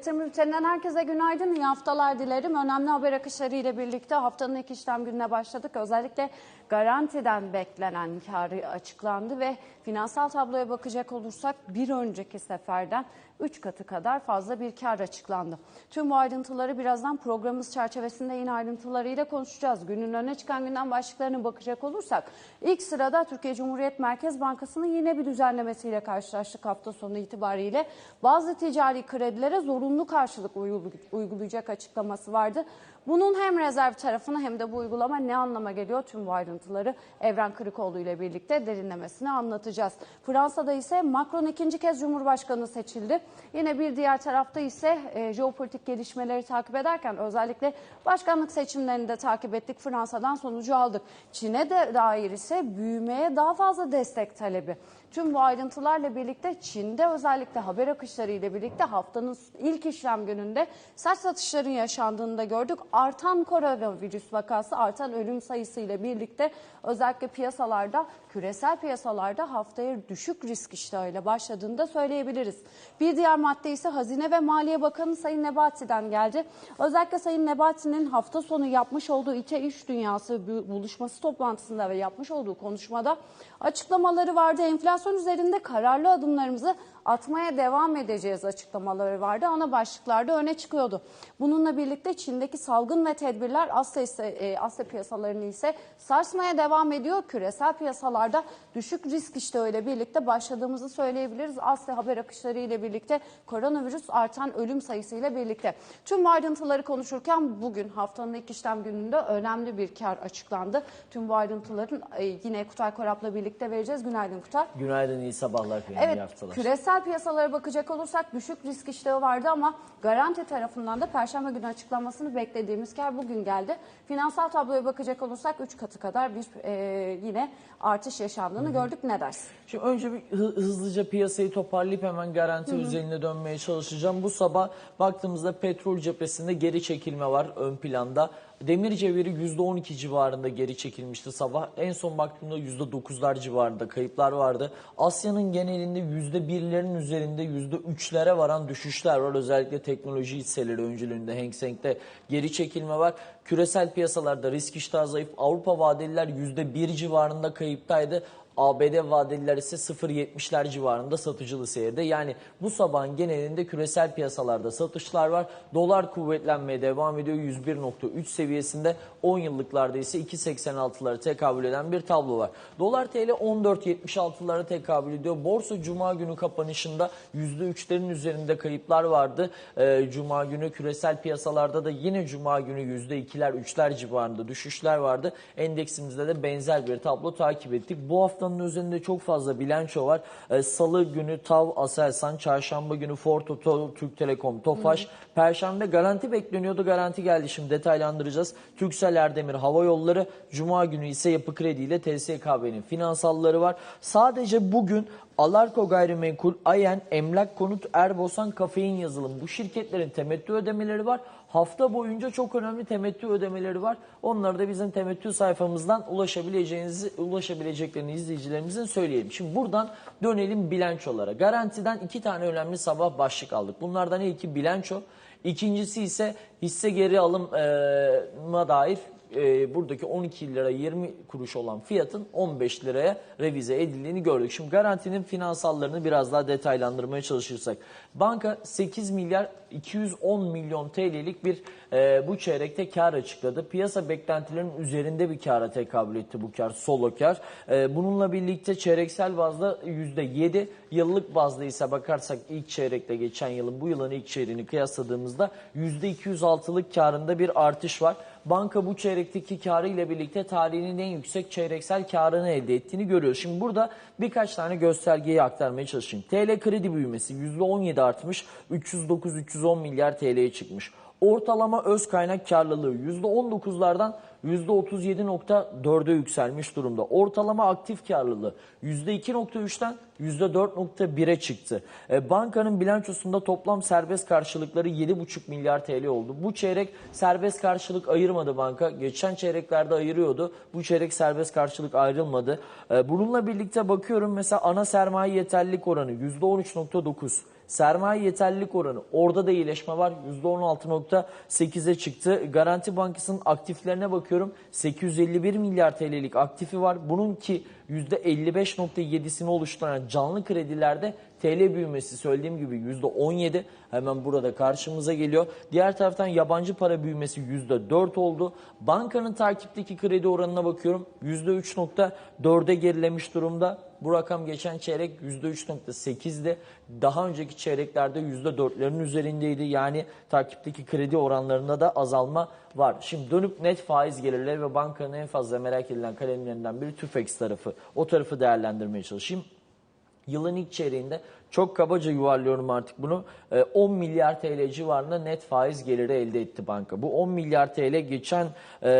Yatırım Bülteni'nden herkese günaydın, iyi haftalar dilerim. Önemli haber akışları ile birlikte haftanın ilk işlem gününe başladık. Özellikle garantiden beklenen karı açıklandı ve finansal tabloya bakacak olursak bir önceki seferden 3 katı kadar fazla bir kar açıklandı. Tüm bu ayrıntıları birazdan programımız çerçevesinde yine ayrıntılarıyla konuşacağız. Günün öne çıkan günden başlıklarına bakacak olursak ilk sırada Türkiye Cumhuriyet Merkez Bankası'nın yine bir düzenlemesiyle karşılaştık hafta sonu itibariyle. Bazı ticari kredilere zorunlu karşılık uygulayacak açıklaması vardı. Bunun hem rezerv tarafını hem de bu uygulama ne anlama geliyor tüm bu ayrıntıları Evren Kırıkoğlu ile birlikte derinlemesine anlatacağız. Fransa'da ise Macron ikinci kez Cumhurbaşkanı seçildi. Yine bir diğer tarafta ise e, jeopolitik gelişmeleri takip ederken özellikle başkanlık seçimlerini de takip ettik. Fransa'dan sonucu aldık. Çin'e de dair ise büyümeye daha fazla destek talebi. Tüm bu ayrıntılarla birlikte Çin'de özellikle haber akışları ile birlikte haftanın ilk işlem gününde sert satışların yaşandığını da gördük. Artan koronavirüs vakası, artan ölüm sayısı ile birlikte özellikle piyasalarda, küresel piyasalarda haftaya düşük risk iştahıyla başladığını da söyleyebiliriz. Bir diğer madde ise Hazine ve Maliye Bakanı Sayın Nebati'den geldi. Özellikle Sayın Nebati'nin hafta sonu yapmış olduğu İTE İş Dünyası buluşması toplantısında ve yapmış olduğu konuşmada açıklamaları vardı. Enflasyon üzerinde kararlı adımlarımızı atmaya devam edeceğiz açıklamaları vardı. Ana başlıklarda öne çıkıyordu. Bununla birlikte Çin'deki salgın ve tedbirler Asya, ise, e, Asya piyasalarını ise sarsmaya devam ediyor. Küresel piyasalarda düşük risk işte öyle birlikte başladığımızı söyleyebiliriz. Asya haber akışları ile birlikte koronavirüs artan ölüm sayısı ile birlikte. Tüm ayrıntıları konuşurken bugün haftanın ilk işlem gününde önemli bir kar açıklandı. Tüm bu ayrıntıların e, yine Kutay Korap'la birlikte vereceğiz. Günaydın Kutay. Günaydın, iyi sabahlar. Evet, iyi haftalar. küresel piyasalara bakacak olursak düşük risk iştahı vardı ama garanti tarafından da Perşembe günü açıklanmasını beklediğimiz kar bugün geldi. Finansal tabloya bakacak olursak 3 katı kadar bir e, yine artış yaşandığını Hı-hı. gördük. Ne dersin? Şimdi önce bir hızlıca piyasayı toparlayıp hemen garanti Hı-hı. üzerine dönmeye çalışacağım. Bu sabah baktığımızda petrol cephesinde geri çekilme var ön planda. Demir cevheri %12 civarında geri çekilmişti sabah. En son baktığımda %9'lar civarında kayıplar vardı. Asya'nın genelinde %1'lerin üzerinde %3'lere varan düşüşler var. Özellikle teknoloji hisseleri öncülüğünde Hang Seng'de geri çekilme var. Küresel piyasalarda risk iştahı zayıf. Avrupa vadeliler %1 civarında kayıptaydı. ABD vadeliler ise 0.70'ler civarında satıcılı seyirde. Yani bu sabahın genelinde küresel piyasalarda satışlar var. Dolar kuvvetlenmeye devam ediyor. 101.3 seviyesinde 10 yıllıklarda ise 2.86'lara tekabül eden bir tablo var. Dolar TL 14.76'lara tekabül ediyor. Borsa Cuma günü kapanışında %3'lerin üzerinde kayıplar vardı. Ee, Cuma günü küresel piyasalarda da yine Cuma günü %2'ler 3'ler civarında düşüşler vardı. Endeksimizde de benzer bir tablo takip ettik. Bu hafta haftanın üzerinde çok fazla bilanço var. E, Salı günü TAV, Aselsan, Çarşamba günü Ford Oto, Türk Telekom, Tofaş. Perşembe garanti bekleniyordu. Garanti geldi şimdi detaylandıracağız. Türksel Erdemir Hava Yolları. Cuma günü ise Yapı Kredi ile TSKB'nin finansalları var. Sadece bugün Alarko Gayrimenkul, Ayen, Emlak Konut, Erbosan, Kafein yazılım. Bu şirketlerin temettü ödemeleri var. Hafta boyunca çok önemli temettü ödemeleri var. Onları da bizim temettü sayfamızdan ulaşabileceğinizi, ulaşabileceklerini izleyicilerimizin söyleyelim. Şimdi buradan dönelim bilançolara. Garantiden iki tane önemli sabah başlık aldık. Bunlardan ilki bilanço. İkincisi ise hisse geri alıma dair e, buradaki 12 lira 20 kuruş olan fiyatın 15 liraya revize edildiğini gördük. Şimdi garantinin finansallarını biraz daha detaylandırmaya çalışırsak. Banka 8 milyar 210 milyon TL'lik bir e, bu çeyrekte kar açıkladı. Piyasa beklentilerinin üzerinde bir kara tekabül etti bu kar, solo kar. E, bununla birlikte çeyreksel bazda %7, yıllık bazda ise bakarsak ilk çeyrekle geçen yılın bu yılın ilk çeyreğini kıyasladığımızda %206'lık karında bir artış var. Banka bu çeyrekteki karı ile birlikte tarihinin en yüksek çeyreksel karını elde ettiğini görüyoruz. Şimdi burada birkaç tane göstergeyi aktarmaya çalışayım. TL kredi büyümesi %17 artmış, 309-310 milyar TL'ye çıkmış. Ortalama öz kaynak karlılığı %19'lardan %37.4'e yükselmiş durumda. Ortalama aktif karlılığı %2.3'ten %4.1'e çıktı. E, bankanın bilançosunda toplam serbest karşılıkları 7,5 milyar TL oldu. Bu çeyrek serbest karşılık ayırmadı banka. Geçen çeyreklerde ayırıyordu. Bu çeyrek serbest karşılık ayrılmadı. E, bununla birlikte bakıyorum mesela ana sermaye yeterlilik oranı %13.9. Sermaye yeterlilik oranı orada da iyileşme var. %16.8'e çıktı. Garanti Bankası'nın aktiflerine bakıyorum. 851 milyar TL'lik aktifi var. Bunun ki %55.7'sini oluşturan canlı kredilerde TL büyümesi söylediğim gibi %17 hemen burada karşımıza geliyor. Diğer taraftan yabancı para büyümesi %4 oldu. Bankanın takipteki kredi oranına bakıyorum. %3.4'e gerilemiş durumda. Bu rakam geçen çeyrek %3.8'di. Daha önceki çeyreklerde %4'lerin üzerindeydi. Yani takipteki kredi oranlarında da azalma var. Şimdi dönüp net faiz gelirleri ve bankanın en fazla merak edilen kalemlerinden biri TÜFEX tarafı. O tarafı değerlendirmeye çalışayım. Yılın ilk çeyreğinde çok kabaca yuvarlıyorum artık bunu. e, 10 milyar TL civarında net faiz geliri elde etti banka. Bu 10 milyar TL geçen e,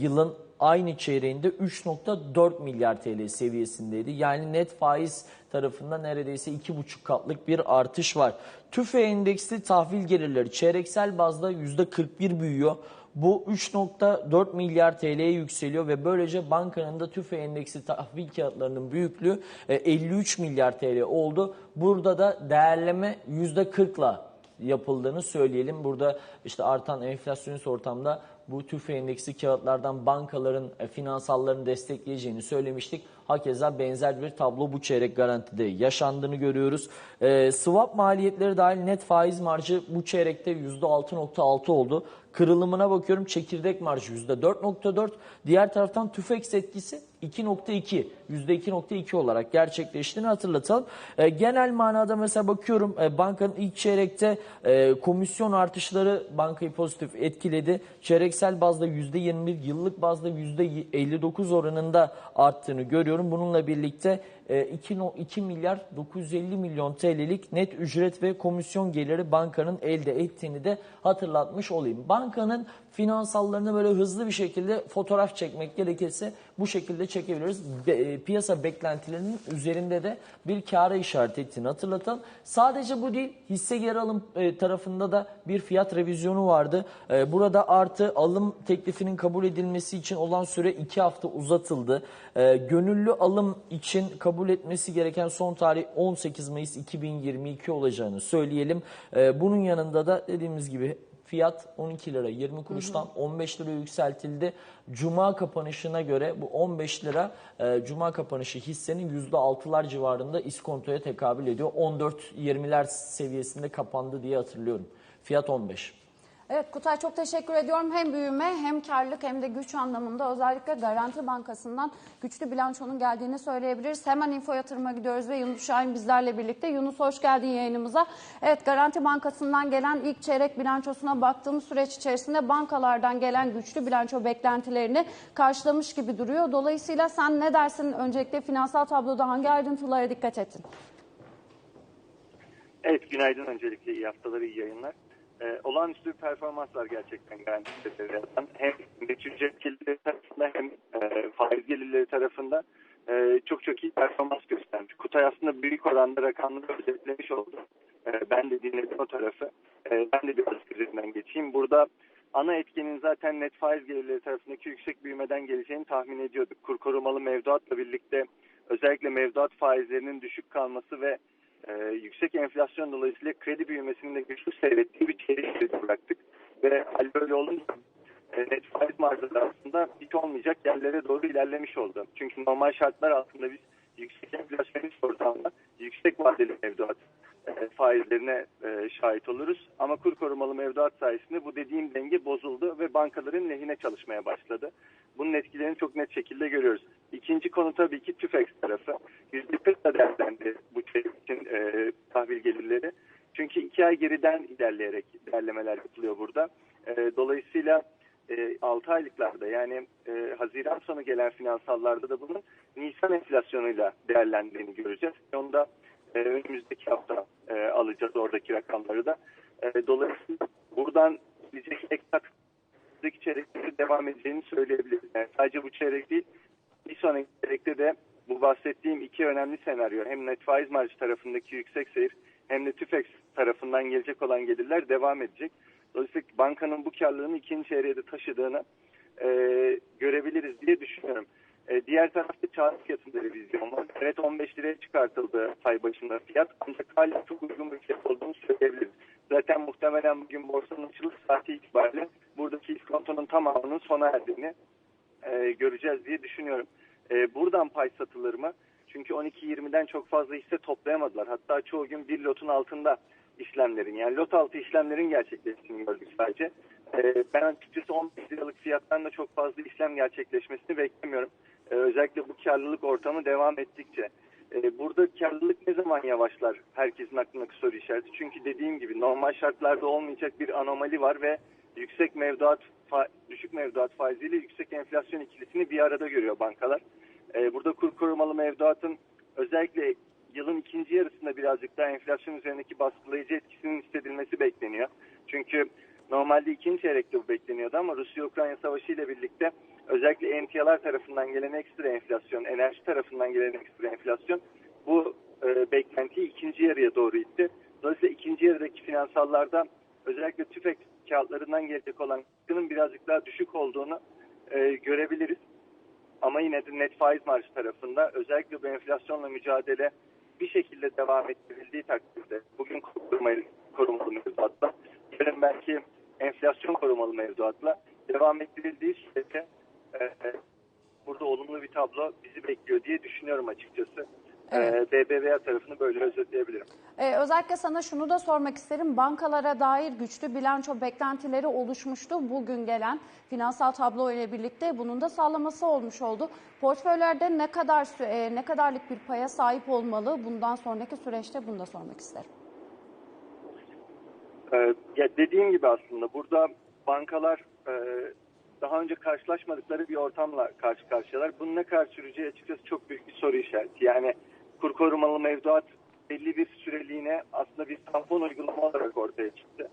yılın aynı çeyreğinde 3.4 milyar TL seviyesindeydi. Yani net faiz tarafında neredeyse 2,5 katlık bir artış var. TÜFE endeksli tahvil gelirleri çeyreksel bazda %41 büyüyor. Bu 3.4 milyar TL'ye yükseliyor ve böylece bankanın da TÜFE endeksi tahvil kağıtlarının büyüklüğü e, 53 milyar TL oldu. Burada da değerleme %40'la yapıldığını söyleyelim. Burada işte artan enflasyonist ortamda bu TÜFE endeksi kağıtlardan bankaların e, finansallarını destekleyeceğini söylemiştik. Hakeza benzer bir tablo bu çeyrek garantide yaşandığını görüyoruz. E, swap maliyetleri dahil net faiz marjı bu çeyrekte %6.6 oldu. Kırılımına bakıyorum çekirdek marjı %4.4. Diğer taraftan tüfek etkisi 2.2 %2.2 olarak gerçekleştiğini hatırlatalım. E, genel manada mesela bakıyorum e, bankanın ilk çeyrekte e, komisyon artışları bankayı pozitif etkiledi. Çeyreksel bazda %21 yıllık bazda %59 oranında arttığını görüyorum. Bununla birlikte 2, no- 2 milyar 950 milyon TL'lik net ücret ve komisyon geliri bankanın elde ettiğini de hatırlatmış olayım. Bankanın finansallarını böyle hızlı bir şekilde fotoğraf çekmek gerekirse bu şekilde çekebiliriz. E, piyasa beklentilerinin üzerinde de bir kâra işaret ettiğini hatırlatalım. Sadece bu değil hisse geri alım e, tarafında da bir fiyat revizyonu vardı. E, burada artı alım teklifinin kabul edilmesi için olan süre 2 hafta uzatıldı. E, gönüllü alım için kabul etmesi gereken son tarih 18 Mayıs 2022 olacağını söyleyelim. E, bunun yanında da dediğimiz gibi Fiyat 12 lira 20 kuruştan 15 lira yükseltildi. Cuma kapanışına göre bu 15 lira e, Cuma kapanışı hissenin %6'lar civarında iskontoya tekabül ediyor. 14-20'ler seviyesinde kapandı diye hatırlıyorum. Fiyat 15. Evet Kutay çok teşekkür ediyorum. Hem büyüme hem karlılık hem de güç anlamında özellikle Garanti Bankası'ndan güçlü bilançonun geldiğini söyleyebiliriz. Hemen info yatırıma gidiyoruz ve Yunus Şahin bizlerle birlikte. Yunus hoş geldin yayınımıza. Evet Garanti Bankası'ndan gelen ilk çeyrek bilançosuna baktığımız süreç içerisinde bankalardan gelen güçlü bilanço beklentilerini karşılamış gibi duruyor. Dolayısıyla sen ne dersin? Öncelikle finansal tabloda hangi ayrıntılara dikkat ettin? Evet, günaydın öncelikle. iyi haftalar, iyi yayınlar. Ee, olağanüstü bir performans var gerçekten devretten. Hem ücret gelirleri tarafında hem e, faiz gelirleri tarafında e, çok çok iyi performans göstermiş. Kutay aslında büyük oranda rakamları özetlemiş oldu. E, ben de dinledim o tarafı. E, ben de biraz üzerinden geçeyim. Burada ana etkenin zaten net faiz gelirleri tarafındaki yüksek büyümeden geleceğini tahmin ediyorduk. Kur korumalı mevduatla birlikte özellikle mevduat faizlerinin düşük kalması ve e, yüksek enflasyon dolayısıyla kredi büyümesinin de güçlü seyrettiği bir çeyrek bıraktık. Ve hal böyle olunca e, net faiz marjları aslında hiç olmayacak yerlere doğru ilerlemiş oldu. Çünkü normal şartlar altında biz yüksek enflasyonist ortamda yüksek vadeli mevduat e, faizlerine e, şahit oluruz. Ama kur korumalı mevduat sayesinde bu dediğim denge bozuldu ve bankaların lehine çalışmaya başladı. Bunun etkilerini çok net şekilde görüyoruz. İkinci konu tabii ki TÜFEX tarafı. %40'la değerlendi bu için e, tahvil gelirleri. Çünkü iki ay geriden ilerleyerek değerlemeler yapılıyor burada. E, dolayısıyla e, 6 aylıklarda yani e, Haziran sonu gelen finansallarda da bunun Nisan enflasyonuyla değerlendiğini göreceğiz. Onda e, önümüzdeki hafta e, alacağız oradaki rakamları da. E, dolayısıyla buradan gelecek ek önümüzdeki çeyrekte devam edeceğini söyleyebiliriz. Yani sadece bu çeyrek değil, bir sonraki çeyrekte de bu bahsettiğim iki önemli senaryo hem net faiz marjı tarafındaki yüksek seyir hem de TÜFEX tarafından gelecek olan gelirler devam edecek. Dolayısıyla bankanın bu karlılığını ikinci çeyreğe de taşıdığını e, görebiliriz diye düşünüyorum. E, diğer tarafta kağıt fiyatında revizyon var. Evet 15 liraya çıkartıldı pay başına fiyat ancak hala çok uygun bir fiyat olduğunu söyleyebiliriz. Zaten muhtemelen bugün borsanın açılış saati itibariyle buradaki iskontonun tamamının sona erdiğini e, göreceğiz diye düşünüyorum. E, buradan pay satılır mı? Çünkü 12.20'den çok fazla hisse toplayamadılar. Hatta çoğu gün bir lotun altında işlemlerin yani lot altı işlemlerin gerçekleştiğini gördük sadece. E, ben açıkçası 15 liralık fiyattan da çok fazla işlem gerçekleşmesini beklemiyorum. E, özellikle bu karlılık ortamı devam ettikçe. E, burada karlılık ne zaman yavaşlar? Herkesin aklındaki soru işareti. Çünkü dediğim gibi normal şartlarda olmayacak bir anomali var ve yüksek mevduat düşük mevduat faiziyle yüksek enflasyon ikilisini bir arada görüyor bankalar. Ee, burada kur korumalı mevduatın özellikle yılın ikinci yarısında birazcık daha enflasyon üzerindeki baskılayıcı etkisinin hissedilmesi bekleniyor. Çünkü normalde ikinci çeyrekte bu bekleniyordu ama Rusya-Ukrayna savaşı ile birlikte özellikle emtialar tarafından gelen ekstra enflasyon, enerji tarafından gelen ekstra enflasyon bu e, beklentiyi ikinci yarıya doğru itti. Dolayısıyla ikinci yarıdaki finansallarda özellikle tüfek kağıtlarından gelecek olan katkının birazcık daha düşük olduğunu e, görebiliriz. Ama yine de net faiz marjı tarafında özellikle bu enflasyonla mücadele bir şekilde devam ettirildiği takdirde bugün korumalı, korumalı mevduatla yarın belki enflasyon korumalı mevduatla devam ettirildiği sürece e, burada olumlu bir tablo bizi bekliyor diye düşünüyorum açıkçası. Evet. E, BBVA tarafını böyle özetleyebilirim. Ee, özellikle sana şunu da sormak isterim. Bankalara dair güçlü bilanço beklentileri oluşmuştu. Bugün gelen finansal tablo ile birlikte bunun da sağlaması olmuş oldu. Portföylerde ne kadar e, ne kadarlık bir paya sahip olmalı? Bundan sonraki süreçte bunu da sormak isterim. Ee, ya dediğim gibi aslında burada bankalar e, daha önce karşılaşmadıkları bir ortamla karşı karşıyalar. Bunun ne kadar süreceği açıkçası çok büyük bir soru işareti. Yani kur korumalı mevduat belli bir süreliğine aslında bir tampon uygulama olarak ortaya çıktı.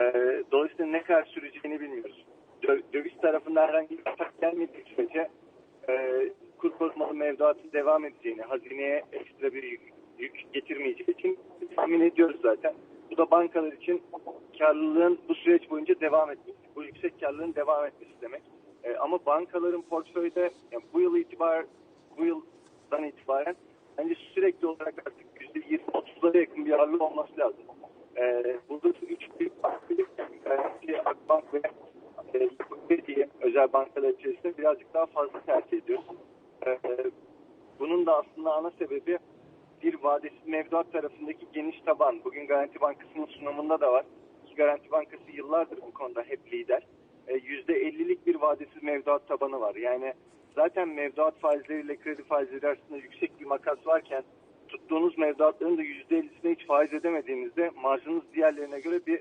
Ee, dolayısıyla ne kadar süreceğini bilmiyoruz. Dö- Döviz tarafında herhangi bir atak gelmediği sürece e, kur korumalı mevduatın devam edeceğini, hazineye ekstra bir yük, yük getirmeyeceği için tahmin ediyoruz zaten. Bu da bankalar için karlılığın bu süreç boyunca devam etmesi, bu yüksek karlılığın devam etmesi demek. E, ama bankaların portföyde yani bu yıl itibar, bu yıldan itibaren bence sürekli olarak artık %20-30'lara yakın bir ağırlığı olması lazım. E, burada üç büyük banka, Garanti, Akbank ve e, diye özel bankalar içerisinde birazcık daha fazla tercih ediyoruz. E, bunun da aslında ana sebebi bir vadesiz mevduat tarafındaki geniş taban. Bugün Garanti Bankası'nın sunumunda da var. Ki Garanti Bankası yıllardır bu konuda hep lider. E, %50'lik bir vadesiz mevduat tabanı var. Yani zaten mevduat faizleriyle kredi faizleri arasında yüksek bir makas varken tuttuğunuz mevduatların da %50'sine hiç faiz edemediğinizde marjınız diğerlerine göre bir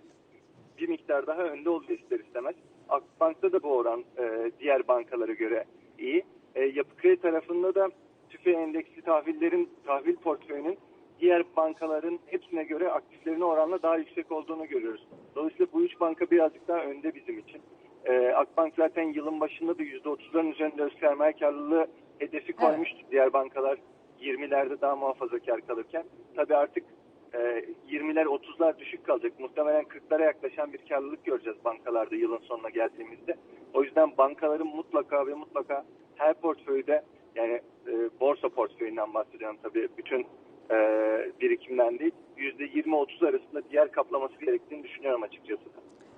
bir miktar daha önde oluyor ister istemez. Akbank'ta da bu oran e, diğer bankalara göre iyi. E, yapı kredi tarafında da tüfe endeksli tahvillerin tahvil portföyünün diğer bankaların hepsine göre aktiflerine oranla daha yüksek olduğunu görüyoruz. Dolayısıyla bu üç banka birazcık daha önde bizim için. E, Akbank zaten yılın başında da %30'ların üzerinde öz sermaye karlılığı hedefi koymuştu. Diğer bankalar 20'lerde daha muhafazakar kalırken. Tabii artık e, 20'ler 30'lar düşük kalacak. Muhtemelen 40'lara yaklaşan bir karlılık göreceğiz bankalarda yılın sonuna geldiğimizde. O yüzden bankaların mutlaka ve mutlaka her portföyde yani e, borsa portföyünden bahsediyorum tabii bütün e, birikimden değil %20-30 arasında diğer kaplaması gerektiğini düşünüyorum açıkçası.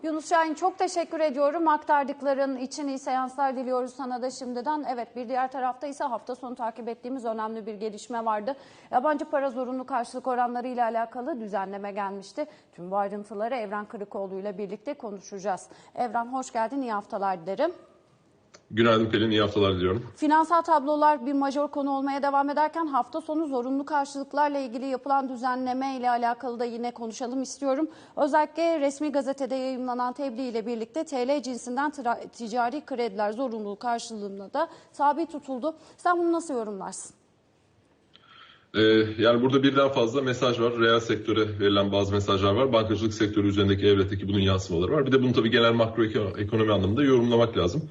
Yunus Şahin çok teşekkür ediyorum. Aktardıkların için iyi seanslar diliyoruz sana da şimdiden. Evet bir diğer tarafta ise hafta sonu takip ettiğimiz önemli bir gelişme vardı. Yabancı para zorunlu karşılık oranları ile alakalı düzenleme gelmişti. Tüm bu ayrıntıları Evren Kırıkoğlu ile birlikte konuşacağız. Evren hoş geldin, iyi haftalar dilerim. Günaydın Pelin, iyi haftalar diliyorum. Finansal tablolar bir majör konu olmaya devam ederken hafta sonu zorunlu karşılıklarla ilgili yapılan düzenleme ile alakalı da yine konuşalım istiyorum. Özellikle resmi gazetede yayınlanan tebliğ ile birlikte TL cinsinden ticari krediler zorunluluğu karşılığında da tabi tutuldu. Sen bunu nasıl yorumlarsın? Ee, yani burada birden fazla mesaj var. Reel sektöre verilen bazı mesajlar var. Bankacılık sektörü üzerindeki evretteki bunun yansımaları var. Bir de bunu tabii genel makroekonomi anlamında yorumlamak lazım.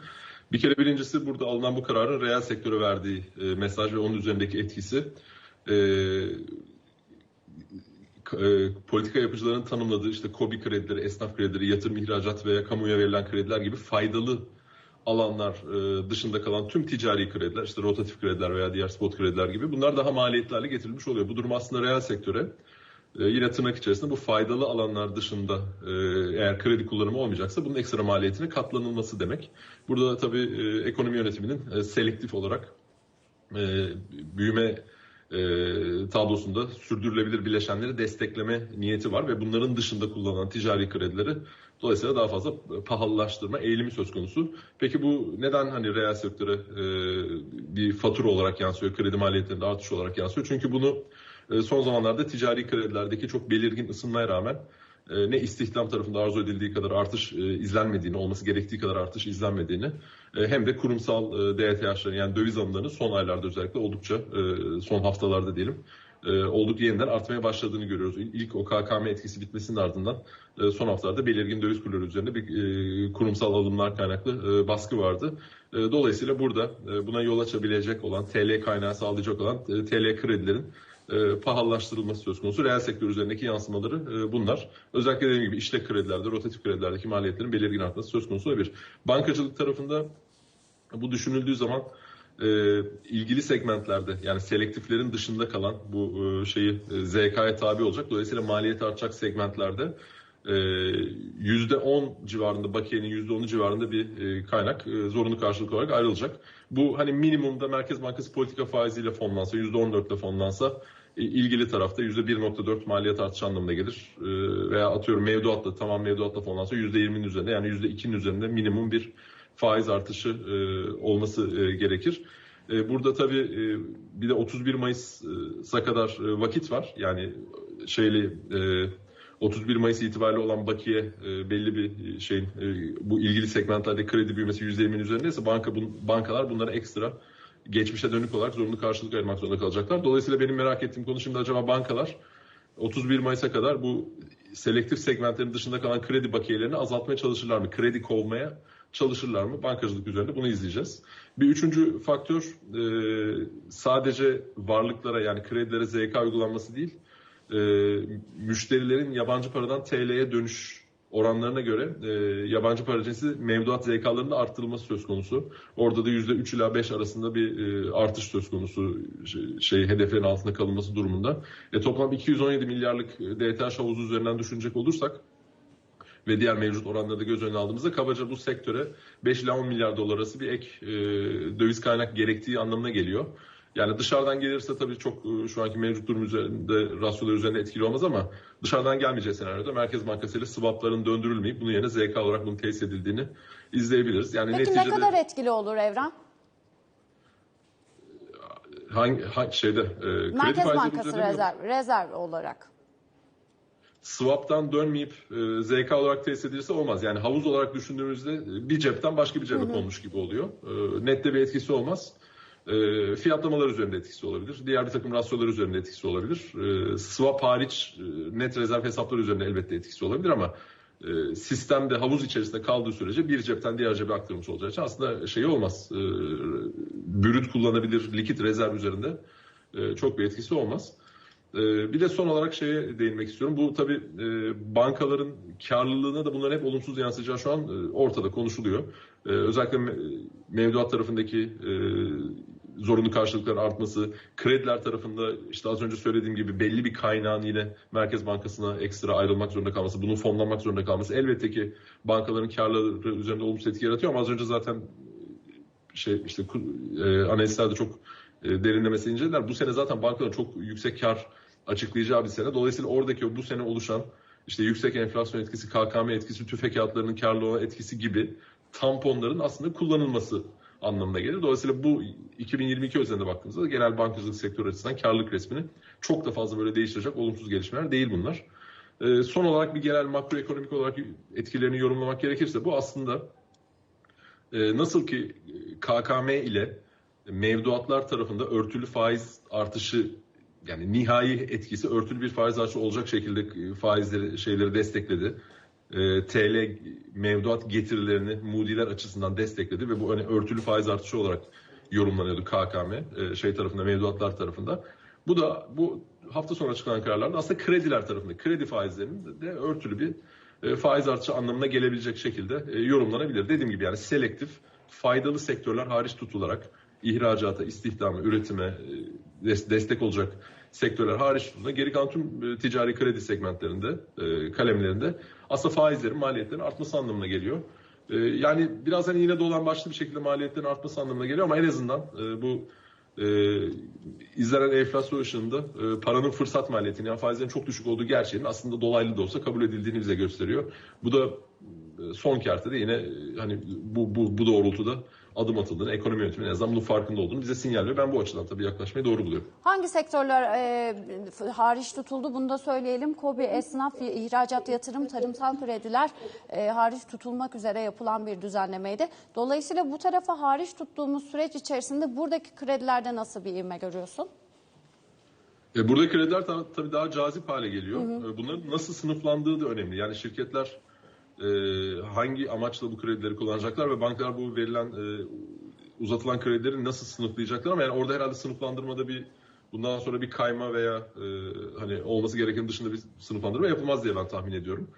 Bir kere birincisi burada alınan bu kararın reel sektöre verdiği e, mesaj ve onun üzerindeki etkisi e, e, politika yapıcıların tanımladığı işte KOBİ kredileri, esnaf kredileri, yatırım ihracat veya kamuya verilen krediler gibi faydalı alanlar e, dışında kalan tüm ticari krediler, işte rotatif krediler veya diğer spot krediler gibi bunlar daha maliyetli hale getirilmiş oluyor. Bu durum aslında reel sektöre e, yine tırnak içerisinde bu faydalı alanlar dışında e, eğer kredi kullanımı olmayacaksa bunun ekstra maliyetine katlanılması demek. Burada tabii e, ekonomi yönetiminin e, selektif olarak büyüme tablosunda sürdürülebilir bileşenleri destekleme niyeti var ve bunların dışında kullanılan ticari kredileri dolayısıyla daha fazla pahalılaştırma eğilimi söz konusu. Peki bu neden hani reel sektöre bir fatura olarak yansıyor, kredi maliyetlerinde artış olarak yansıyor? Çünkü bunu son zamanlarda ticari kredilerdeki çok belirgin ısınmaya rağmen e, ne istihdam tarafında arzu edildiği kadar artış e, izlenmediğini, olması gerektiği kadar artış izlenmediğini e, hem de kurumsal e, DTH'ların yani döviz alımlarının son aylarda özellikle oldukça e, son haftalarda diyelim e, oldukça yeniden artmaya başladığını görüyoruz. İlk o KKM etkisi bitmesinin ardından e, son haftalarda belirgin döviz kurları üzerinde bir e, kurumsal alımlar kaynaklı e, baskı vardı. E, dolayısıyla burada e, buna yol açabilecek olan TL kaynağı sağlayacak olan e, TL kredilerin e, pahalılaştırılması söz konusu. Reel sektör üzerindeki yansımaları e, bunlar. Özellikle dediğim gibi işlek kredilerde, rotatif kredilerdeki maliyetlerin belirgin artması söz konusu olabilir. Bankacılık tarafında bu düşünüldüğü zaman e, ilgili segmentlerde yani selektiflerin dışında kalan bu e, şeyi e, ZK'ya tabi olacak. Dolayısıyla maliyeti artacak segmentlerde %10 civarında bakiyenin %10'u civarında bir e, kaynak e, zorunlu karşılık olarak ayrılacak. Bu hani minimumda Merkez Bankası politika faiziyle fonlansa %14 ile fonlansa e, ilgili tarafta %1.4 maliyet artışı anlamına gelir. E, veya atıyorum mevduatla tamam mevduatla fonlansa %20'nin üzerinde yani %2'nin üzerinde minimum bir faiz artışı e, olması e, gerekir. E, burada tabii e, bir de 31 Mayıs'a kadar e, vakit var. Yani şeyli e, 31 Mayıs itibariyle olan bakiye e, belli bir şeyin e, bu ilgili segmentlerde kredi büyümesi %20'nin üzerindeyse banka bankalar bunlara ekstra geçmişe dönük olarak zorunlu karşılık ayırmak zorunda kalacaklar. Dolayısıyla benim merak ettiğim konu şimdi acaba bankalar 31 Mayıs'a kadar bu selektif segmentlerin dışında kalan kredi bakiyelerini azaltmaya çalışırlar mı? Kredi kovmaya çalışırlar mı? Bankacılık üzerinde bunu izleyeceğiz. Bir üçüncü faktör e, sadece varlıklara yani kredilere ZK uygulanması değil, e, müşterilerin yabancı paradan TL'ye dönüş oranlarına göre e, yabancı para cinsi mevduat ZK'larının da arttırılması söz konusu. Orada da %3 ila 5 arasında bir e, artış söz konusu şey, şey hedeflerin altında kalınması durumunda. E, toplam 217 milyarlık DTH havuzu üzerinden düşünecek olursak ve diğer mevcut oranları da göz önüne aldığımızda kabaca bu sektöre 5 ila 10 milyar dolar arası bir ek e, döviz kaynak gerektiği anlamına geliyor. Yani dışarıdan gelirse tabii çok e, şu anki mevcut durum üzerinde, rasyolar üzerinde etkili olmaz ama dışarıdan gelmeyeceği senaryoda Merkez Bankası ile swapların döndürülmeyip bunun yerine ZK olarak bunun tesis edildiğini izleyebiliriz. Yani Peki neticede ne kadar etkili olur Evren? hangi, hangi şeyde e, Merkez Bankası mi? rezerv, rezerv olarak. swap'tan dönmeyip e, ZK olarak tesis edilirse olmaz. Yani havuz olarak düşündüğümüzde bir cepten başka bir cebe konmuş gibi oluyor. E, nette bir etkisi olmaz. E, fiyatlamalar üzerinde etkisi olabilir. Diğer bir takım rasyolar üzerinde etkisi olabilir. E, swap hariç e, net rezerv hesapları üzerinde elbette etkisi olabilir ama e, sistemde havuz içerisinde kaldığı sürece bir cepten diğer cebe aktarılmış olacağı için aslında şey olmaz. E, bürüt kullanabilir likit rezerv üzerinde e, çok bir etkisi olmaz. Ee, Bir de son olarak şeye değinmek istiyorum. Bu tabii e, bankaların karlılığına da bunların hep olumsuz yansıyacağı şu an e, ortada konuşuluyor. Özellikle me- mevduat tarafındaki e, zorunlu karşılıkların artması, krediler tarafında işte az önce söylediğim gibi belli bir kaynağın yine Merkez Bankası'na ekstra ayrılmak zorunda kalması, bunun fonlanmak zorunda kalması elbette ki bankaların karları üzerinde olumsuz etki yaratıyor ama az önce zaten şey işte e, analizler de çok e, derinlemesi incelediler. Bu sene zaten bankaların çok yüksek kar açıklayacağı bir sene. Dolayısıyla oradaki bu sene oluşan işte yüksek enflasyon etkisi, KKM etkisi, tüfe kağıtlarının karlı olan etkisi gibi tamponların aslında kullanılması anlamına gelir. Dolayısıyla bu 2022 özelinde baktığımızda genel bankacılık sektörü açısından karlılık resmini çok da fazla böyle değiştirecek olumsuz gelişmeler değil bunlar. E, son olarak bir genel makroekonomik olarak etkilerini yorumlamak gerekirse bu aslında e, nasıl ki KKM ile mevduatlar tarafında örtülü faiz artışı yani nihai etkisi örtülü bir faiz artışı olacak şekilde e, faizleri şeyleri destekledi. E, TL mevduat getirilerini Moody'ler açısından destekledi ve bu hani örtülü faiz artışı olarak yorumlanıyordu KKM e, şey tarafında mevduatlar tarafında. Bu da bu hafta sonu açıklanan kararlarda aslında krediler tarafında kredi faizlerinin de örtülü bir e, faiz artışı anlamına gelebilecek şekilde e, yorumlanabilir. Dediğim gibi yani selektif faydalı sektörler hariç tutularak ihracata, istihdama, üretime des- destek olacak sektörler hariç tutulduğunda geri kalan tüm e, ticari kredi segmentlerinde, e, kalemlerinde aslında faizlerin, maliyetlerin artması anlamına geliyor. E, Yani biraz hani yine dolan başlı bir şekilde maliyetlerin artması anlamına geliyor ama en azından bu izlenen enflasyon ışığında paranın fırsat maliyetini yani faizlerin çok düşük olduğu gerçeğinin aslında dolaylı da olsa kabul edildiğini bize gösteriyor. Bu da e, son kertede yine e, hani bu, bu, bu doğrultuda adım atıldığını, ekonomi yönetiminin en azından bunun farkında olduğunu bize sinyalliyor. Ben bu açıdan tabii yaklaşmayı doğru buluyorum. Hangi sektörler e, hariç tutuldu bunu da söyleyelim. KOBİ, esnaf, ihracat, yatırım, tarımsal krediler e, hariç tutulmak üzere yapılan bir düzenlemeydi. Dolayısıyla bu tarafa hariç tuttuğumuz süreç içerisinde buradaki kredilerde nasıl bir ivme görüyorsun? E, Burada krediler ta- tabii daha cazip hale geliyor. E, Bunların nasıl sınıflandığı da önemli. Yani şirketler e, hangi amaçla bu kredileri kullanacaklar ve bankalar bu verilen e, uzatılan kredileri nasıl sınıflayacaklar ama yani orada herhalde sınıflandırmada bir bundan sonra bir kayma veya e, hani olması gereken dışında bir sınıflandırma yapılmaz diye ben tahmin ediyorum.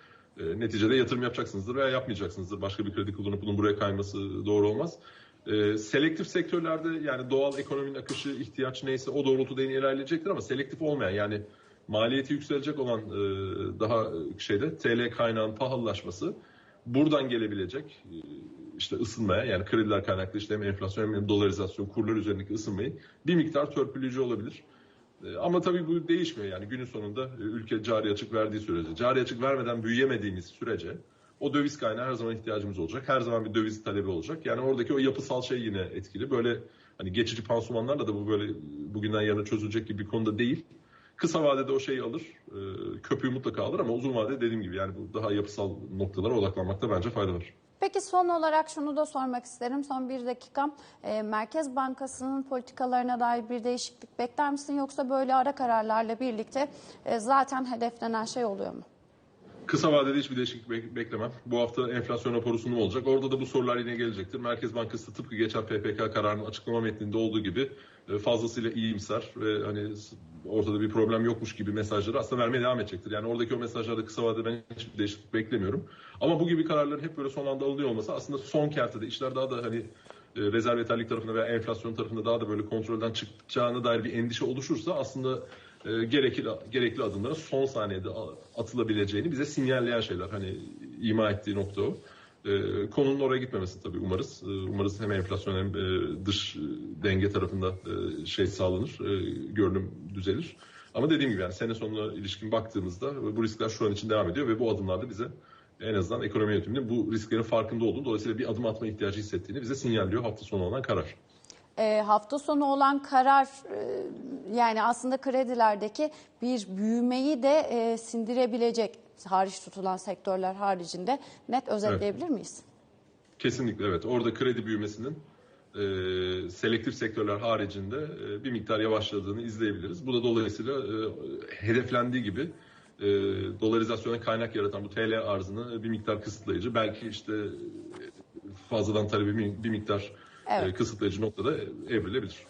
E, neticede yatırım yapacaksınızdır veya yapmayacaksınızdır. Başka bir kredi kullanıp bunun buraya kayması doğru olmaz. E, selektif sektörlerde yani doğal ekonominin akışı ihtiyaç neyse o doğrultuda ilerleyecektir ama selektif olmayan yani maliyeti yükselecek olan e, daha şeyde TL kaynağın pahalılaşması buradan gelebilecek e, işte ısınmaya yani krediler kaynaklı işte hem enflasyon hem dolarizasyon kurlar üzerindeki ısınmayı bir miktar törpüleyici olabilir. E, Ama tabii bu değişmiyor yani günün sonunda ülke cari açık verdiği sürece, cari açık vermeden büyüyemediğimiz sürece o döviz kaynağı her zaman ihtiyacımız olacak. Her zaman bir döviz talebi olacak. Yani oradaki o yapısal şey yine etkili. Böyle hani geçici pansumanlarla da bu böyle bugünden yarına çözülecek gibi bir konuda değil. Kısa vadede o şeyi alır, e, köpüğü mutlaka alır ama uzun vadede dediğim gibi yani bu daha yapısal noktalara odaklanmakta bence fayda var. Peki son olarak şunu da sormak isterim. Son bir dakikam. E, Merkez Bankası'nın politikalarına dair bir değişiklik bekler misin? Yoksa böyle ara kararlarla birlikte e, zaten hedeflenen şey oluyor mu? Kısa vadede hiçbir değişiklik bek- beklemem. Bu hafta enflasyon raporu sunumu olacak. Orada da bu sorular yine gelecektir. Merkez Bankası tıpkı geçen PPK kararının açıklama metninde olduğu gibi e, fazlasıyla iyimser ve hani ortada bir problem yokmuş gibi mesajları aslında vermeye devam edecektir. Yani oradaki o mesajlarda kısa vadede ben hiçbir değişiklik beklemiyorum. Ama bu gibi kararların hep böyle son anda alınıyor olması aslında son kertede işler daha da hani e, rezerv yeterlilik tarafında veya enflasyon tarafında daha da böyle kontrolden çıkacağına dair bir endişe oluşursa aslında e, gerekli gerekli adımların son saniyede atılabileceğini bize sinyalleyen şeyler. Hani ima ettiği nokta o. E, konunun oraya gitmemesi tabii umarız. E, umarız hem enflasyon hem e, dış denge tarafında şey sağlanır, e, görünüm düzelir. Ama dediğim gibi yani sene sonuna ilişkin baktığımızda bu riskler şu an için devam ediyor ve bu adımlarda bize en azından ekonomi yönetiminin bu risklerin farkında olduğunu, dolayısıyla bir adım atma ihtiyacı hissettiğini bize sinyalliyor hafta sonu olan karar. E, hafta sonu olan karar e, yani aslında kredilerdeki bir büyümeyi de e, sindirebilecek hariç tutulan sektörler haricinde net özetleyebilir miyiz? Kesinlikle evet. Orada kredi büyümesinin e, selektif sektörler haricinde e, bir miktar yavaşladığını izleyebiliriz. Bu da dolayısıyla e, hedeflendiği gibi e, dolarizasyona kaynak yaratan bu TL arzını bir miktar kısıtlayıcı, belki işte fazladan talebi bir- miktar Evet. kısıtlayıcı noktada evrilebilir.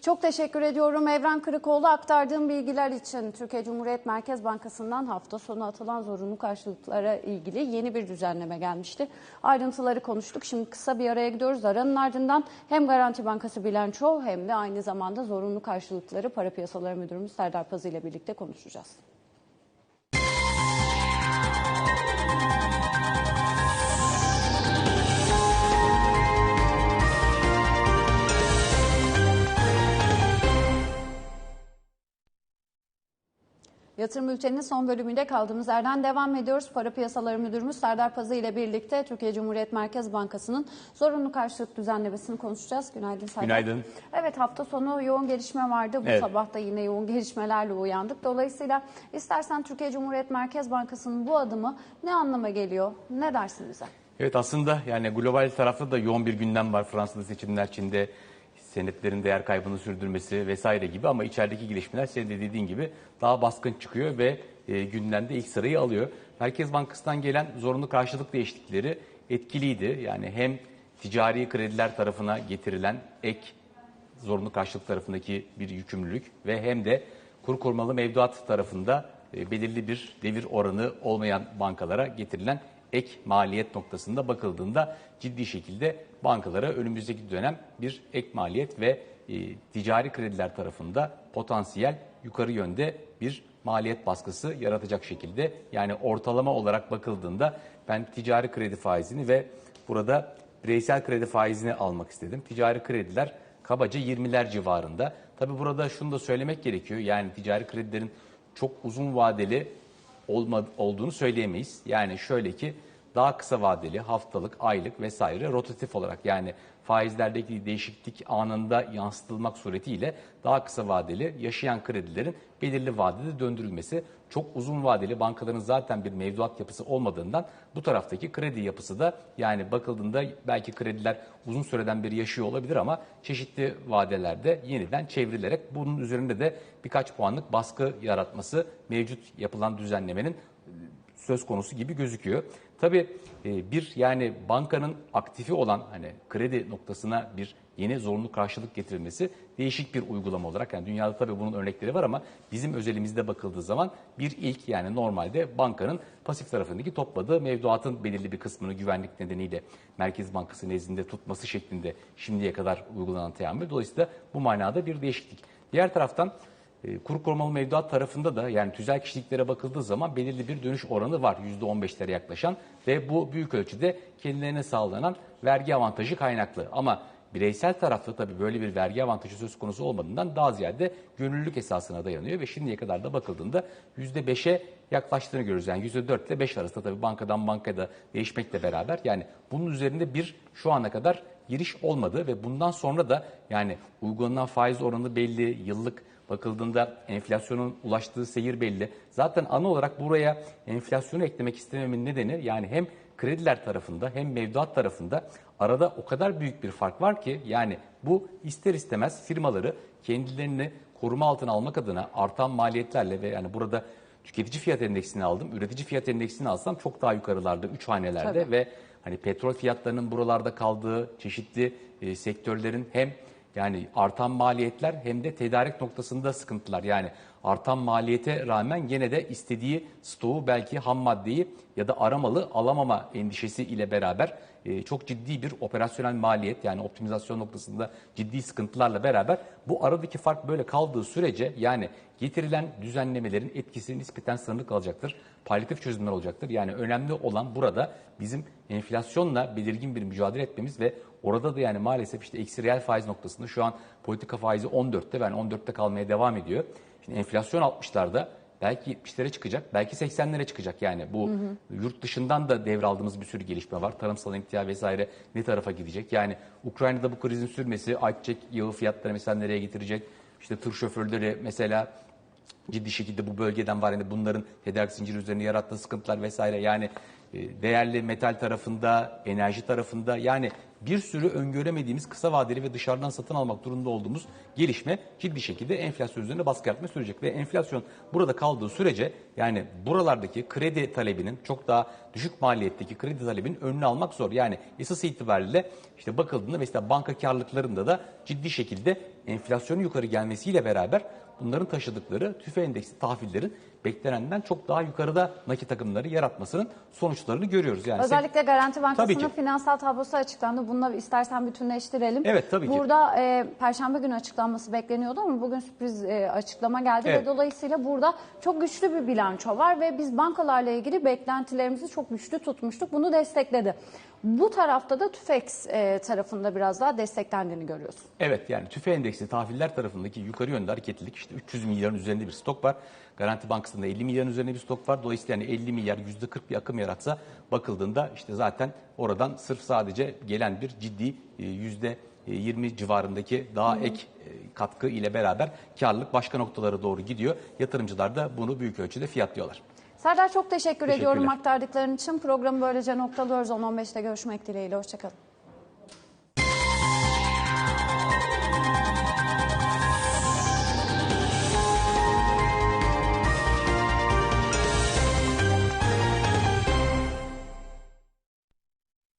Çok teşekkür ediyorum Evren Kırıkoğlu aktardığım bilgiler için. Türkiye Cumhuriyet Merkez Bankası'ndan hafta sonu atılan zorunlu karşılıklara ilgili yeni bir düzenleme gelmişti. Ayrıntıları konuştuk. Şimdi kısa bir araya gidiyoruz. Aranın ardından hem Garanti Bankası bilanço hem de aynı zamanda zorunlu karşılıkları Para Piyasaları Müdürümüz Serdar Pazı ile birlikte konuşacağız. Yatırım Bülteni'nin son bölümünde kaldığımız yerden devam ediyoruz. Para Piyasaları Müdürümüz Serdar Pazı ile birlikte Türkiye Cumhuriyet Merkez Bankası'nın zorunlu karşılık düzenlemesini konuşacağız. Günaydın Serdar. Günaydın. Evet hafta sonu yoğun gelişme vardı. Bu Evet. sabah da yine yoğun gelişmelerle uyandık. Dolayısıyla istersen Türkiye Cumhuriyet Merkez Bankası'nın bu adımı ne anlama geliyor? Ne dersin bize? Evet aslında yani global tarafta da yoğun bir gündem var. Fransa'da seçimler, Çin'de senetlerin değer kaybını sürdürmesi vesaire gibi ama içerideki gelişmeler senin de dediğin gibi daha baskın çıkıyor ve e, gündemde ilk sırayı alıyor. Merkez Bankası'ndan gelen zorunlu karşılık değişiklikleri etkiliydi. Yani hem ticari krediler tarafına getirilen ek zorunlu karşılık tarafındaki bir yükümlülük ve hem de kur korumalı mevduat tarafında e, belirli bir devir oranı olmayan bankalara getirilen ek maliyet noktasında bakıldığında ciddi şekilde bankalara önümüzdeki dönem bir ek maliyet ve e, ticari krediler tarafında potansiyel yukarı yönde bir maliyet baskısı yaratacak şekilde yani ortalama olarak bakıldığında ben ticari kredi faizini ve burada bireysel kredi faizini almak istedim. Ticari krediler kabaca 20'ler civarında. Tabi burada şunu da söylemek gerekiyor. Yani ticari kredilerin çok uzun vadeli olma, olduğunu söyleyemeyiz. Yani şöyle ki daha kısa vadeli, haftalık, aylık vesaire rotatif olarak yani faizlerdeki değişiklik anında yansıtılmak suretiyle daha kısa vadeli yaşayan kredilerin belirli vadede döndürülmesi çok uzun vadeli bankaların zaten bir mevduat yapısı olmadığından bu taraftaki kredi yapısı da yani bakıldığında belki krediler uzun süreden beri yaşıyor olabilir ama çeşitli vadelerde yeniden çevrilerek bunun üzerinde de birkaç puanlık baskı yaratması mevcut yapılan düzenlemenin söz konusu gibi gözüküyor. Tabii e, bir yani bankanın aktifi olan hani kredi noktasına bir yeni zorunlu karşılık getirilmesi değişik bir uygulama olarak yani dünyada tabii bunun örnekleri var ama bizim özelimizde bakıldığı zaman bir ilk yani normalde bankanın pasif tarafındaki topladığı mevduatın belirli bir kısmını güvenlik nedeniyle Merkez Bankası nezdinde tutması şeklinde şimdiye kadar uygulanan teamül. Dolayısıyla bu manada bir değişiklik. Diğer taraftan e, Kuru korumalı mevduat tarafında da yani tüzel kişiliklere bakıldığı zaman belirli bir dönüş oranı var %15'lere yaklaşan ve bu büyük ölçüde kendilerine sağlanan vergi avantajı kaynaklı. Ama bireysel tarafta tabii böyle bir vergi avantajı söz konusu olmadığından daha ziyade gönüllülük esasına dayanıyor ve şimdiye kadar da bakıldığında %5'e yaklaştığını görüyoruz. Yani %4 ile 5 arasında tabii bankadan bankada değişmekle beraber yani bunun üzerinde bir şu ana kadar giriş olmadı ve bundan sonra da yani uygulanan faiz oranı belli, yıllık bakıldığında enflasyonun ulaştığı seyir belli. Zaten ana olarak buraya enflasyonu eklemek istememin nedeni yani hem krediler tarafında hem mevduat tarafında arada o kadar büyük bir fark var ki yani bu ister istemez firmaları kendilerini koruma altına almak adına artan maliyetlerle ve yani burada tüketici fiyat endeksini aldım, üretici fiyat endeksini alsam çok daha yukarılarda, 3 hanelerde Tabii. ve hani petrol fiyatlarının buralarda kaldığı çeşitli e, sektörlerin hem yani artan maliyetler hem de tedarik noktasında sıkıntılar. Yani artan maliyete rağmen gene de istediği stoğu belki ham maddeyi ya da aramalı alamama endişesi ile beraber e, çok ciddi bir operasyonel maliyet yani optimizasyon noktasında ciddi sıkıntılarla beraber bu aradaki fark böyle kaldığı sürece yani getirilen düzenlemelerin etkisi nispeten sınırlı kalacaktır. Palyatif çözümler olacaktır. Yani önemli olan burada bizim enflasyonla belirgin bir mücadele etmemiz ve orada da yani maalesef işte eksi reel faiz noktasında şu an politika faizi 14'te yani 14'te kalmaya devam ediyor. Şimdi enflasyon 60'larda belki 70'lere çıkacak, belki 80'lere çıkacak. Yani bu yurt dışından da devraldığımız bir sürü gelişme var. Tarımsal emtia vesaire ne tarafa gidecek? Yani Ukrayna'da bu krizin sürmesi ayçiçek yağı fiyatları mesela nereye getirecek? İşte tır şoförleri mesela ciddi şekilde bu bölgeden var. Yani bunların tedarik zinciri üzerine yarattığı sıkıntılar vesaire. Yani e, değerli metal tarafında, enerji tarafında yani bir sürü öngöremediğimiz kısa vadeli ve dışarıdan satın almak durumunda olduğumuz gelişme ciddi şekilde enflasyon üzerine baskı yaratmaya sürecek. Ve enflasyon burada kaldığı sürece yani buralardaki kredi talebinin çok daha düşük maliyetteki kredi talebinin önünü almak zor. Yani esas itibariyle işte bakıldığında mesela banka karlılıklarında da ciddi şekilde enflasyonun yukarı gelmesiyle beraber bunların taşıdıkları tüfe endeksli tahvillerin beklenenden çok daha yukarıda nakit akımları yaratmasının sonuçlarını görüyoruz. Yani Özellikle Garanti Bankası'nın finansal tablosu açıklandı. Bununla istersen bütünleştirelim. Evet, tabii ki. Burada e, Perşembe günü açıklanması bekleniyordu ama bugün sürpriz e, açıklama geldi Evet. ve dolayısıyla burada çok güçlü bir bilanço var ve biz bankalarla ilgili beklentilerimizi çok güçlü tutmuştuk. Bunu destekledi. Bu tarafta da TÜFEX e, tarafında biraz daha desteklendiğini görüyoruz. Evet yani tüfe endeksli tahviller tarafındaki yukarı yönde hareketlilik işte 300 milyarın üzerinde bir stok var. Garanti Bankası'nda 50 milyarın üzerinde bir stok var. Dolayısıyla yani 50 milyar %40 bir akım yaratsa bakıldığında işte zaten oradan sırf sadece gelen bir ciddi e, yüzde 20 civarındaki daha ek e, katkı ile beraber karlılık başka noktalara doğru gidiyor. Yatırımcılar da bunu büyük ölçüde fiyatlıyorlar. Serdar çok teşekkür ediyorum aktardıkların için. Programı böylece noktalıyoruz. 10-15'te görüşmek dileğiyle. Hoşçakalın.